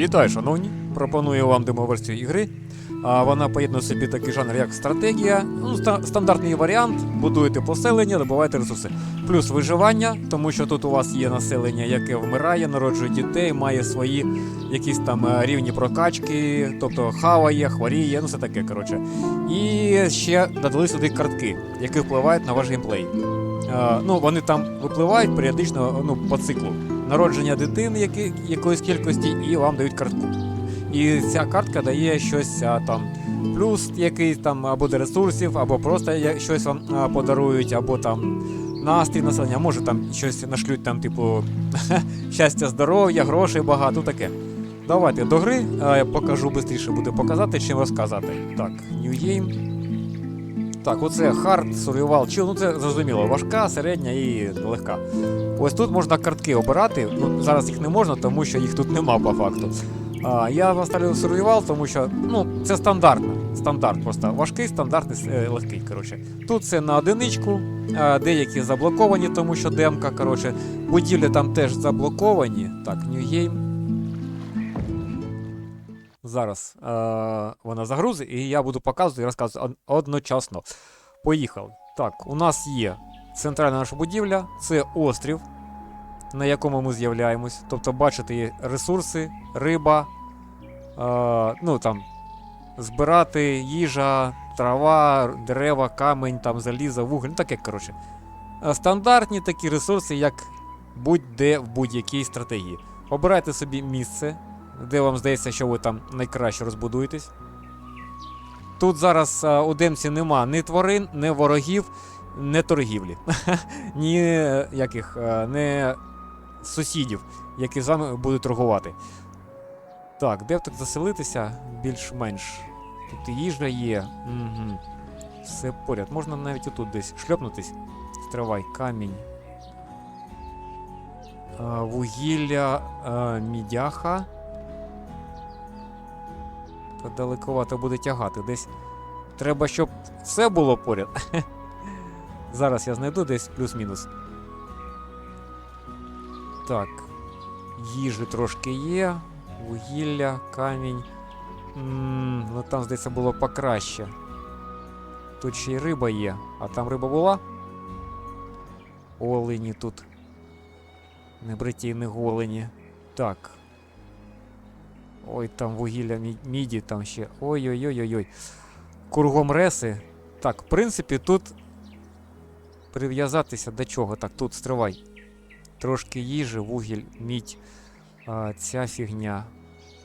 Вітаю, шановні! Пропоную вам демоверсію ігри. А вона поєднує собі такий жанр, як стратегія. Ну, ста- стандартний варіант. Будуєте поселення, добуваєте ресурси. Плюс виживання, тому що тут у вас є населення, яке вмирає, народжує дітей, має свої якісь там е, рівні прокачки, тобто хаває, хворіє, ну все таке, коротше. І ще додали сюди картки, які впливають на ваш геймплей. Е, ну, вони там випливають періодично ну, по циклу. Народження дитини які, якоїсь кількості, і вам дають картку. І ця картка дає щось там, плюс якийсь там або до ресурсів, або просто щось вам а, подарують, або там настрій населення, може там щось нашлють, там, типу, щастя, здоров'я, грошей багато, таке. Давайте до гри, а, я покажу швидше буде показати, чим розказати. Так, New Game. Так, оце Hard, Survival, Chill, ну це зрозуміло, важка, середня і легка. Ось тут можна картки обирати. Ну, зараз їх не можна, тому що їх тут нема по факту. А, я поставлю Survival, тому що ну, це стандартно. Стандарт просто важкий, стандартний, е, легкий. Коротше. Тут це на одиничку, а, деякі заблоковані, тому що демка. Коротше. Будівлі там теж заблоковані. Так, New Game. Зараз е, вона загрузить, і я буду показувати і розказувати одночасно. Поїхали. Так, у нас є центральна наша будівля, це острів, на якому ми з'являємось. Тобто, бачите, є ресурси, риба, е, ну там збирати їжа, трава, дерева, камень, там, залізо, вуголь, ну таке, коротше. Е, Стандартні такі ресурси, як будь-де в будь-якій стратегії. Обирайте собі місце, де вам здається, що ви там найкраще розбудуєтесь. Тут зараз а, у демці нема ні тварин, ні ворогів, ні торгівлі, ні е, яких, е, не сусідів, які з вами будуть торгувати. Так, де б так заселитися більш-менш. Тут їжа є. Угу. Все поряд. Можна навіть отут десь шльопнутись. Стривай, камінь. А, вугілля а, мідяха. Та далековато буде тягати. Десь треба, щоб все було поряд. Зараз я знайду десь плюс-мінус. Так. Їжі трошки є. Вугілля, камінь. м ну там, здається, було покраще. Тут ще й риба є. А там риба була? Олені тут. Не бриті не голені. Так. Ой, там вугілля мі- міді, там ще. Ой-ой-ой-ой-ой. Кругом реси. Так, в принципі, тут прив'язатися до чого? Так, тут стривай. Трошки їжі, вугіль, мідь. А, ця фігня.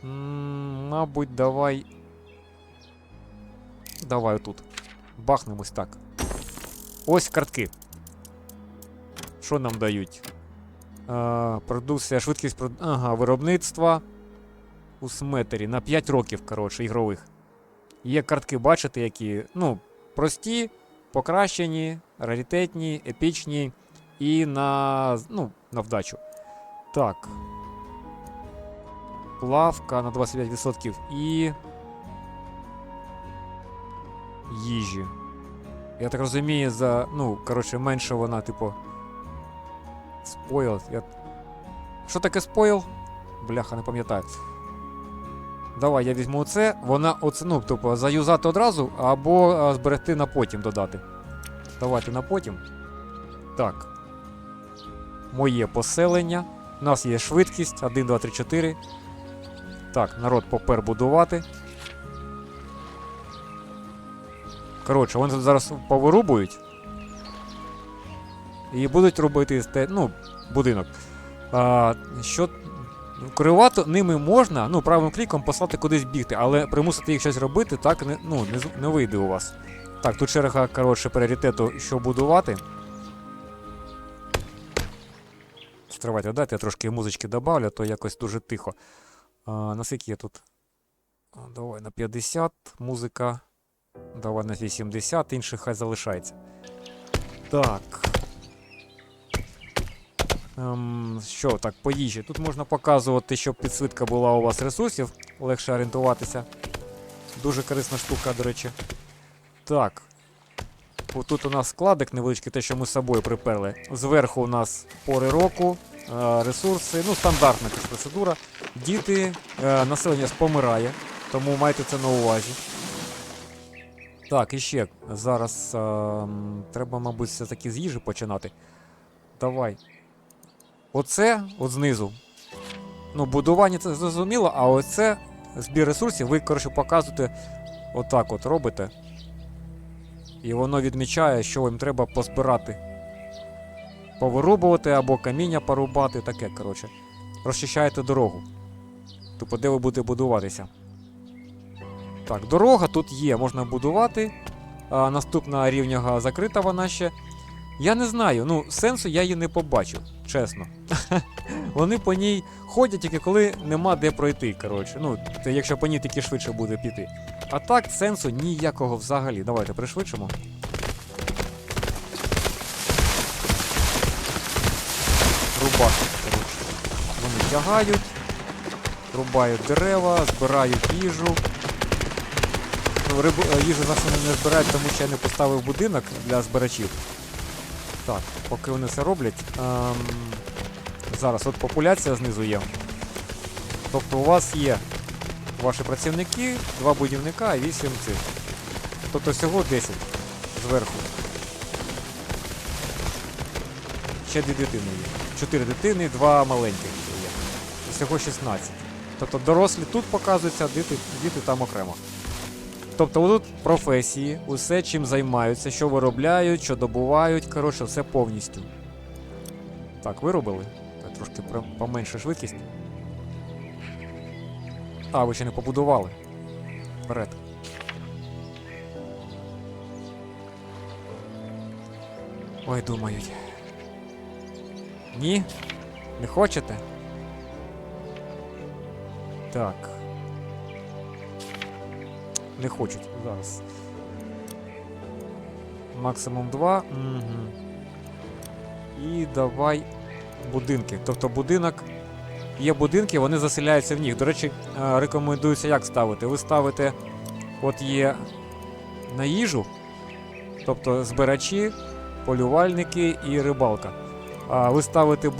М, мабуть, давай. Давай тут. Бахнемось так. Ось картки. Що нам дають? А, продукція, швидкість прод... ага, виробництва у сметері на 5 років, коротше, ігрових. Є картки, бачите, які, ну, прості, покращені, раритетні, епічні і на, ну, на вдачу. Так. Плавка на 25% і. Їжі. Я так розумію, за. Ну, коротше, менше вона, типу. Спойл. Я... Що таке спойл? Бляха, не пам'ятаю. Давай, я візьму це. Вона оце, ну, тобто, заюзати одразу або а, зберегти на потім додати. Давайте на потім. Так. Моє поселення. У нас є швидкість 1, 2, 3, 4. Так, народ попер будувати. Коротше, вони зараз повирубують. І будуть робити ну, будинок. А, що Керувати ними можна, ну, правим кліком послати кудись бігти, але примусити їх щось робити, так не, ну, не, не вийде у вас. Так, тут черга, коротше, пріоритету, що будувати. Стривайте, дайте я трошки музички добавлю, то якось дуже тихо. А, наскільки я тут? Давай на 50, музика. Давай на 80, інших хай залишається. Так. Ем, що, так, по їжі. Тут можна показувати, щоб підсвітка була у вас ресурсів, легше орієнтуватися. Дуже корисна штука, до речі. Так. Тут у нас складик невеличкий, те, що ми з собою приперли. Зверху у нас пори року. е, ресурси. Ну, стандартна процедура. Діти, е, населення помирає, тому майте це на увазі. Так, і ще зараз е, м, треба, мабуть, все-таки з їжі починати. Давай. Оце от знизу. Ну, будування це зрозуміло, а оце збір ресурсів, ви, коротше, показуєте отак от робите. І воно відмічає, що їм треба позбирати. Повирубувати або каміння порубати, таке, коротше. Розчищаєте дорогу. Типу, де ви будете будуватися. Так, дорога тут є, можна будувати. А, наступна рівня закрита вона ще. Я не знаю, ну, сенсу я її не побачив, чесно. Вони по ній ходять тільки коли нема де пройти. коротше. Ну, якщо по ній тільки швидше буде піти. А так сенсу ніякого взагалі. Давайте пришвидшимо. Рубашки, коротше. Вони тягають, рубають дерева, збирають їжу. Ну, рибу, е, їжу нас вони не збирають, тому що я не поставив будинок для збирачів. Так, поки вони це роблять. Ем, зараз от популяція знизу є. Тобто у вас є ваші працівники, два будівника і вісім цих. Тобто всього 10 зверху. Ще дві дитини є. Чотири дитини, два маленьких є. Всього 16. Тобто дорослі тут показуються, діти, діти там окремо. Тобто тут професії, усе чим займаються, що виробляють, що добувають, коротше, все повністю. Так, виробили. Так, трошки поменше швидкість. А, ви ще не побудували. Вперед. Ой, думають. Ні? Не хочете? Так. Не хочуть зараз. Максимум 2. Угу. І давай будинки. Тобто будинок. Є будинки, вони заселяються в них. До речі, е, рекомендується як ставити. Ви ставите, от є на їжу, тобто збирачі, полювальники і рибалка. А ви ставите е,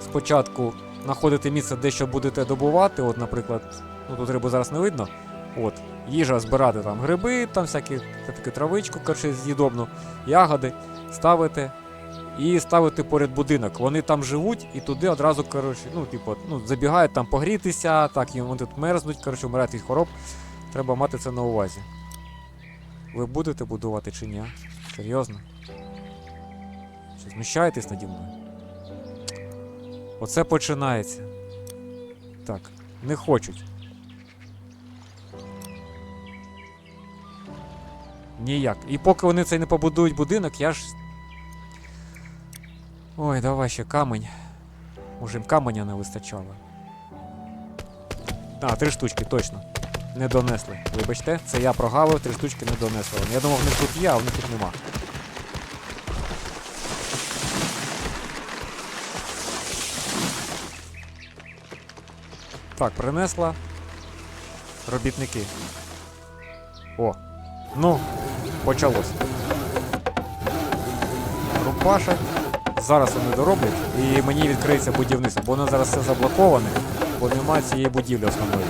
спочатку знаходите місце, де що будете добувати. От, наприклад, ну тут рибу зараз не видно. От, їжа збирати там гриби, там всякі таку травичку, коротше, з'їдобну, ягоди, ставите і ставити поряд будинок. Вони там живуть і туди одразу, коротше, ну, типу, ну, забігають там погрітися, так, і вони тут мерзнуть, коротше, вмирають від хвороб. Треба мати це на увазі. Ви будете будувати чи ні? Серйозно? Що, знущаєтесь наді мною? Оце починається. Так, не хочуть. Ніяк. І поки вони цей не побудують будинок, я ж. Ой, давай ще камень. Може їм каменя не вистачало. А, три штучки, точно. Не донесли. Вибачте, це я прогавив, три штучки не донесли. Я думав, в них тут є, а в них тут нема. Так, принесла. Робітники. О. Ну, почалось. Рупашать. Зараз вони дороблять і мені відкриється будівництво, бо воно зараз все заблоковане, бо немає цієї будівлі основної.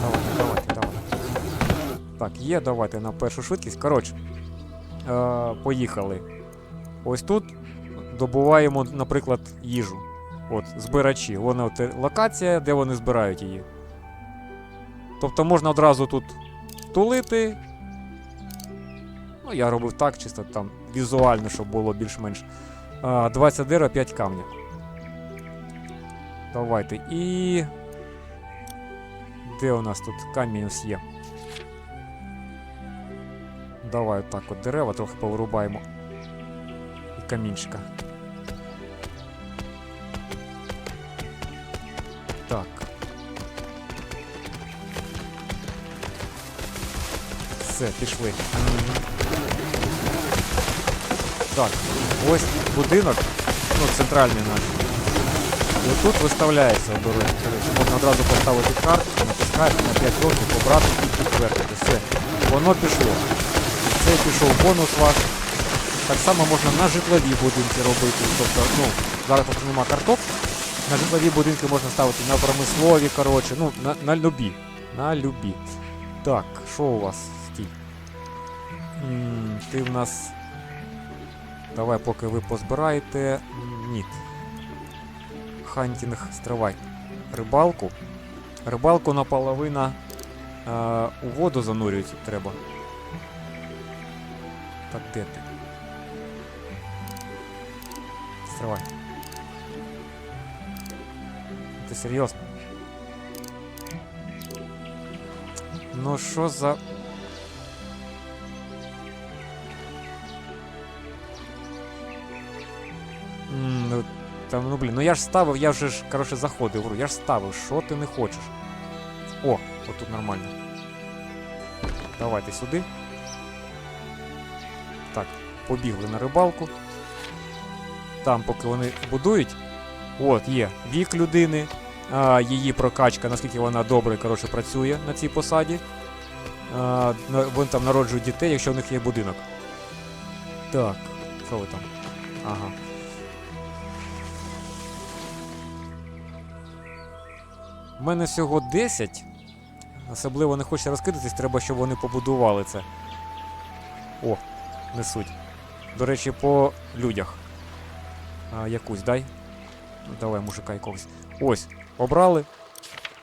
Давайте, давайте, давайте. Так, є, давайте на першу швидкість. Коротше, е, поїхали. Ось тут добуваємо, наприклад, їжу. От, збирачі. Вона от е, локація, де вони збирають її. Тобто можна одразу тут тулити. Ну, я робив так, чисто там візуально, щоб було більш-менш. 20 дерева, 5 камня. Давайте. І. Де у нас тут камінь ось є? Давай так от дерева трохи повирубаємо. І камінчика. Все, пішли. Так, ось будинок, ну, центральний наш. І тут виставляється дороги. Можна одразу поставити карту, натискаєш на 5 років, побрати і підтвердити. Все. Воно пішло. Це пішов бонус ваш. Так само можна на житлові будинки робити. Тобто, ну, зараз просто нема карток. На житлові будинки можна ставити на промислові, коротше, ну, на, на любі. На любі. Так, що у вас? Стій. М, ти в нас. Давай, поки ви позбираєте. М, Ні. Хантінг, стривай. Рибалку. Рибалку наполовина е, у воду занурюють треба. Так де ти? Стривай. Ти серйозно? Ну що за. Ну, там, ну блін, ну я ж ставив, я вже ж, коротше, заходив гру, я ж ставив, що ти не хочеш? О, отут нормально. Давайте сюди. Так, побігли на рибалку. Там, поки вони будують. От, є вік людини, а, її прокачка, наскільки вона добре коротше, працює на цій посаді. А, вони там народжують дітей, якщо в них є будинок. Так, що там? Ага. У мене всього 10. Особливо не хочеться розкидатись, треба, щоб вони побудували це. О, несуть. До речі, по людях. А, якусь дай. Давай мужика якогось. Ось, обрали,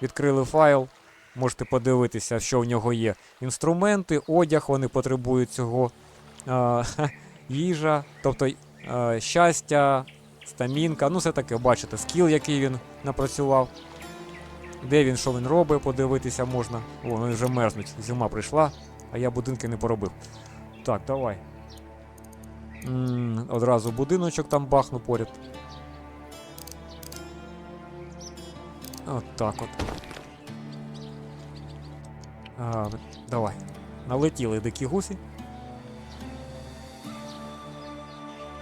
відкрили файл. Можете подивитися, що в нього є. Інструменти, одяг, вони потребують цього. А, їжа, тобто а, щастя, стамінка. Ну, все таке, бачите, скіл, який він напрацював. Де він, що він робить, подивитися можна. О, вони вже мерзнуть. Зима прийшла, а я будинки не поробив. Так, давай. м одразу будиночок там бахну поряд. От так от. А, давай. Налетіли дикі гусі.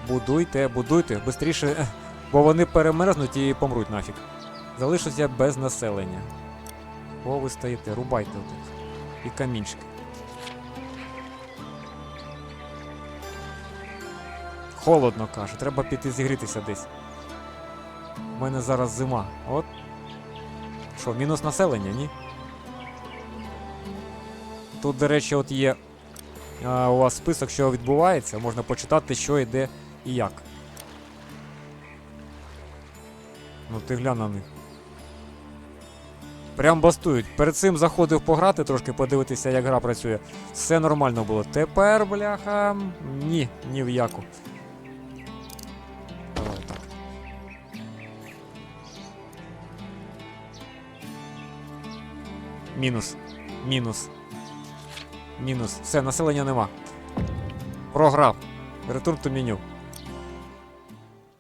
Будуйте, будуйте, бистріше, бо вони перемерзнуть і помруть нафіг. Залишуся без населення. О, ви стоїте, рубайте тут. І камінчики. Холодно, каже, треба піти зігрітися десь. У мене зараз зима. От. Що, мінус населення, ні? Тут, до речі, от є а, у вас список, що відбувається, можна почитати, що йде і як. Ну ти глянь на них. Прям бастують. Перед цим заходив пограти, трошки подивитися, як гра працює. Все нормально було. Тепер, бляха. Ні, ні в яку. Давай так. Мінус. Мінус. Мінус. Все, населення нема. Програв. Return to меню.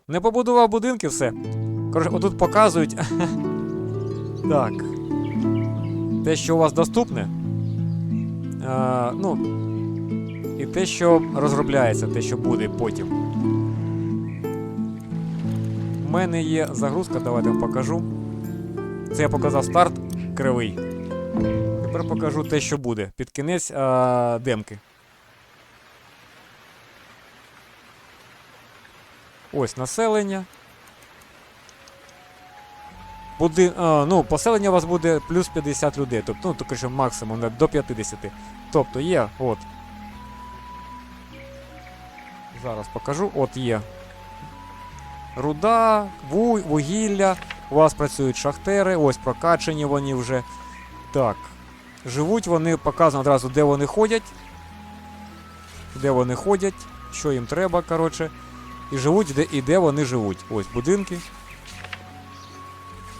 Не побудував будинки, все. Коротше, отут показують. так. Те, що у вас доступне. А, ну. І те, що розробляється, те, що буде потім. У мене є загрузка, давайте вам покажу. Це я показав старт кривий. Тепер покажу те, що буде. Під кінець а, демки. Ось населення. Буди, а, ну, поселення у вас буде плюс 50 людей. Тобто, ну, таке що максимум до 50. Тобто є, от. Зараз покажу. От є. Руда, ву- вугілля. У вас працюють шахтери, ось прокачені вони вже. Так. Живуть вони, показано одразу, де вони ходять. Де вони ходять, що їм треба, коротше. І живуть, де, і де вони живуть. Ось будинки.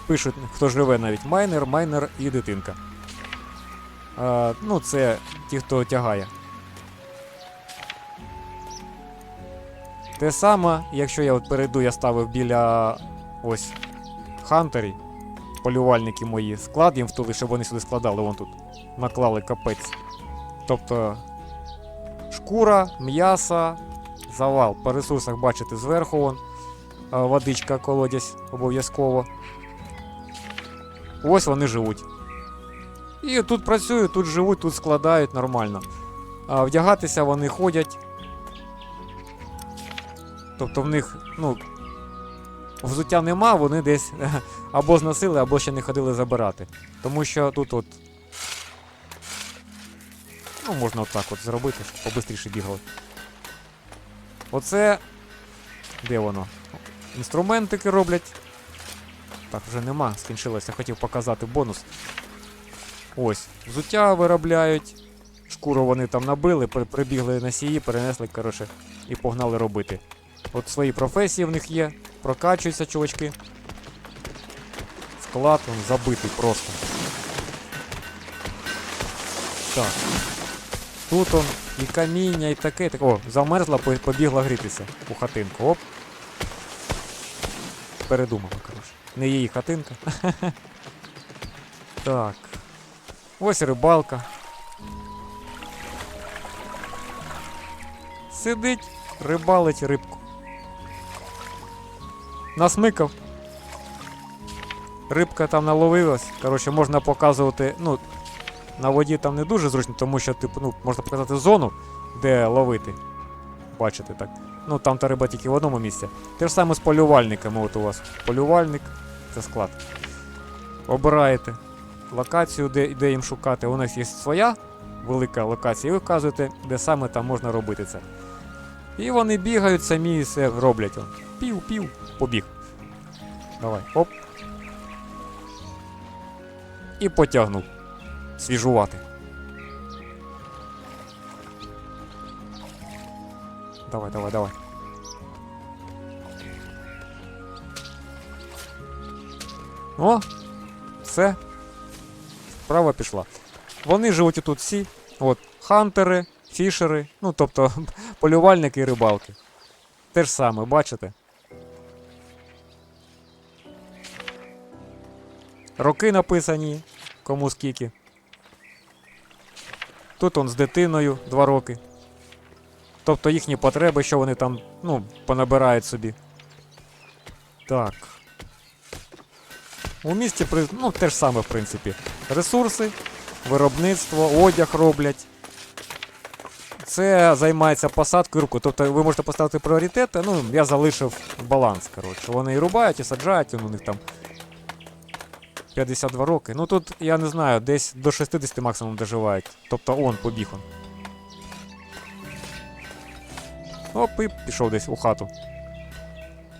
Пишуть, хто живе навіть майнер, майнер і дитинка. А, ну, це ті, хто тягає. Те саме, якщо я от перейду, я ставив біля ось хантері, полювальники мої, склад їм втули, щоб вони сюди складали, вон тут. Наклали капець. Тобто шкура, м'ясо, завал. По ресурсах бачите зверху вон. Водичка, колодязь обов'язково. Ось вони живуть. І тут працюють, тут живуть, тут складають нормально. А, вдягатися вони ходять. Тобто в них, ну, взуття нема, вони десь або зносили, або ще не ходили забирати. Тому що тут от. Ну, можна отак от зробити, щоб побистріше бігали. Оце. Де воно? Інструментики роблять. Так, вже нема, скінчилося, хотів показати бонус. Ось, взуття виробляють. Шкуру вони там набили, при- прибігли носії, перенесли, коротше, і погнали робити. От свої професії в них є, прокачуються чувачки. Склад он забитий просто. Так. Тут он і каміння, і таке. і таке. О, замерзла, побігла грітися у хатинку. Оп. Передумала, коротше. Не її хатинка. так. Ось рибалка. Сидить, рибалить рибку. Насмикав. Рибка там наловилась. Коротше, можна показувати. Ну, на воді там не дуже зручно, тому що, типу, ну, можна показати зону, де ловити. Бачите так. Ну там та риба тільки в одному місці. Те ж саме з полювальниками. От у вас полювальник, це склад. Обираєте локацію, де, де їм шукати. У нас є своя велика локація, і ви вказуєте, де саме там можна робити це. І вони бігають, самі і все роблять. Пів-пів, побіг. Давай, оп. І потягнув. Свіжувати. Давай, давай, давай. О! Все. Справа пішла. Вони живуть тут всі. От, хантери, фішери, ну тобто полювальники і рибалки. Те ж саме, бачите? Роки написані, кому скільки. Тут он з дитиною 2 роки. Тобто їхні потреби, що вони там, ну, понабирають собі. Так. У місті ну, те ж саме, в принципі. Ресурси, виробництво, одяг роблять. Це займається посадкою руку. Тобто ви можете поставити пріоритети. Ну, я залишив баланс, коротше. Вони і рубають, і саджають, у них там 52 роки. Ну тут, я не знаю, десь до 60 максимум доживають. Тобто он побіг он. Оп, і пішов десь у хату.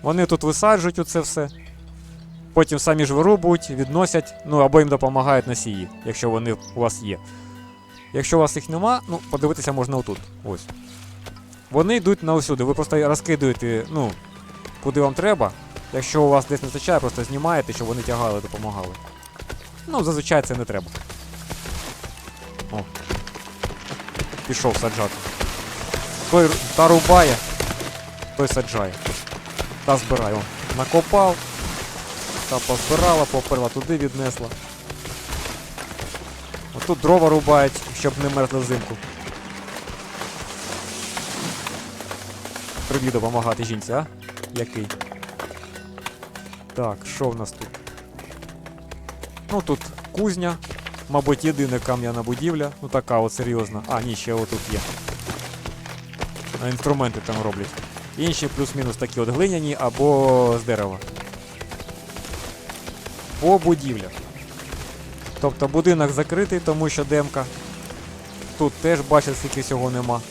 Вони тут висаджують оце все. Потім самі ж вирубують, відносять, ну або їм допомагають носії, якщо вони у вас є. Якщо у вас їх нема, ну, подивитися можна отут. Ось. Вони йдуть на усюди. Ви просто розкидуєте, ну, куди вам треба. Якщо у вас десь не вистачає, просто знімаєте, щоб вони тягали, допомагали. Ну, зазвичай це не треба. О. Пішов саджати. Той та рубає, той саджає. Та збирає. О, накопав, та позбирала, поперла туди віднесла. Отут дрова рубають, щоб не мерзли взимку. Приб'ю допомагати жінці, а? Який? Так, що в нас тут? Ну тут кузня, мабуть, єдина кам'яна будівля. Ну така от серйозна. А, ні, ще отут є. Інструменти там роблять. Інші плюс-мінус такі от глиняні або з дерева. По будівлях. Тобто будинок закритий, тому що демка. Тут теж бачите, скільки всього нема.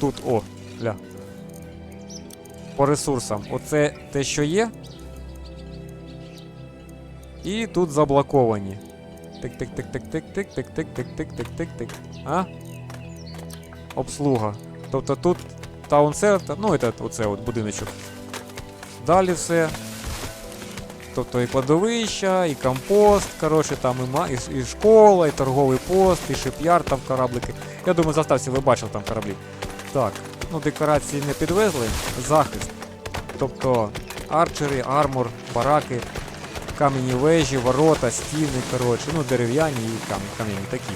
Тут, о, ля. По ресурсам. Оце те, що є. І тут заблоковані. Тик-тик-тик-тик-тик-тик-тик-тик-тик-тик-тик-тик. А? Обслуга. Тобто тут таунсерт, ну, це, оце от будиночок. Далі все. Тобто і кладовища, і компост, коротше, там і, і, школа, і торговий пост, і шип'яр, там кораблики. Я думаю, заставці ви бачили там кораблі. Так, ну декорації не підвезли. Захист. Тобто арчери, армор, бараки, кам'яні вежі, ворота, стіни, коротше, ну дерев'яні і кам'яні такі.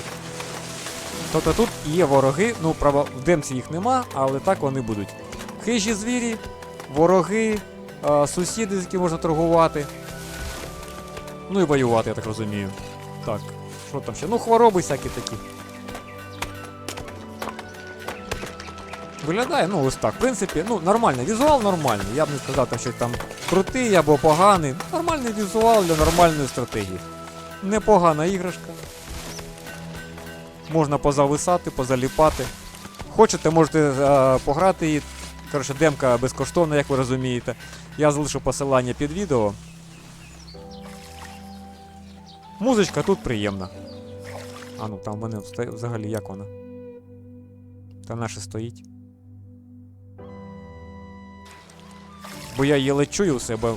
Тобто тут є вороги, ну, право, в демці їх нема, але так вони будуть. Хижі звірі, вороги, е, сусіди, з якими можна торгувати. Ну і воювати, я так розумію. Так, що там ще? Ну, хвороби всякі такі. Виглядає, ну ось так. В принципі, ну нормальний. Візуал нормальний. Я б не сказав, що там крутий або поганий. Нормальний візуал для нормальної стратегії. Непогана іграшка. Можна позависати, позаліпати. Хочете, можете е, пограти її. Коротше, демка безкоштовна, як ви розумієте. Я залишу посилання під відео. Музичка тут приємна. А ну там в мене взагалі як вона? Та наша стоїть. Бо я її ледь чую у себе.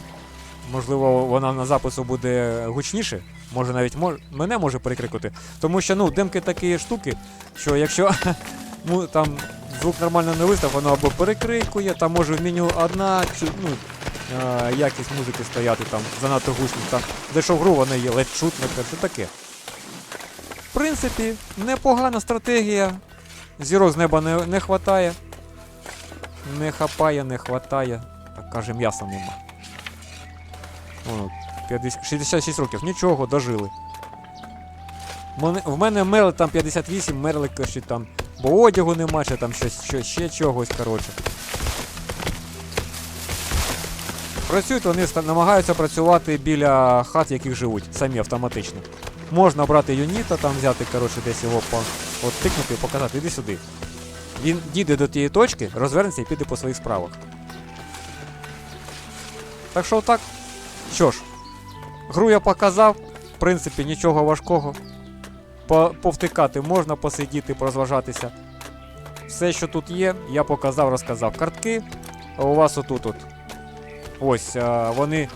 Можливо, вона на запису буде гучніше. Може навіть мож... мене може перекрикувати. Тому що ну, демки такі штуки, що якщо ну, там звук нормально не вистав, воно або перекрикує, там може в меню одна чи, ну, е, якість музики стояти там занадто гучно. Там зайшов гру, вона є ледь чутно, це таке. В принципі, непогана стратегія. Зірок з неба не, не хватає. Не хапає, не хватає. Так каже, м'яса нема. 50, 66 років, нічого, дожили. В мене Мерл там 58, Мерлик ще там. Бо одягу нема, чи там щось, щось ще чогось, коротше. Працюють вони намагаються працювати біля хат, в яких живуть, самі автоматично. Можна брати юніта, там взяти, коротше, десь його по, от тикнути і показати, іди сюди. Він дійде до тієї точки, розвернеться і піде по своїх справах. Так що так. Що ж, гру я показав, в принципі, нічого важкого. По- повтикати можна, посидіти, порозважатися. Все, що тут є, я показав, розказав. Картки у вас отут. -от. Ось, вони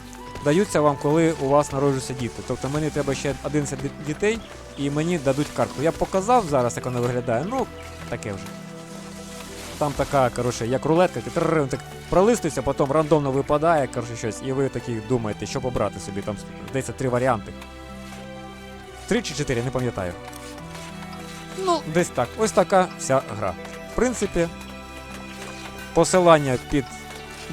даються вам, коли у вас народжуються діти. Тобто мені треба ще 11 дітей і мені дадуть картку. Я показав зараз, як вона виглядає. Ну, таке вже. Там така, коротше, як рулетка, ти так пролистується, потім рандомно випадає, коротше, щось, і ви такі думаєте, що побрати собі. Там здається три варіанти. Три чи чотири, не пам'ятаю. Ну, десь так. Ось така вся гра. В принципі, посилання під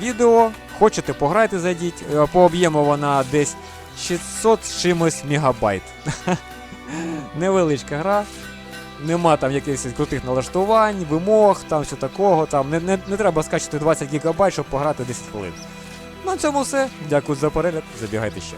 відео. Хочете пограйте, зайдіть. Е, По об'єму вона десь 600 з чимось мегабайт. Невеличка гра. Нема там якихось крутих налаштувань, вимог, там все такого. Там не, не, не треба скачати 20 гігабайт, щоб пограти 10 хвилин. На цьому все. Дякую за перегляд. Забігайте ще.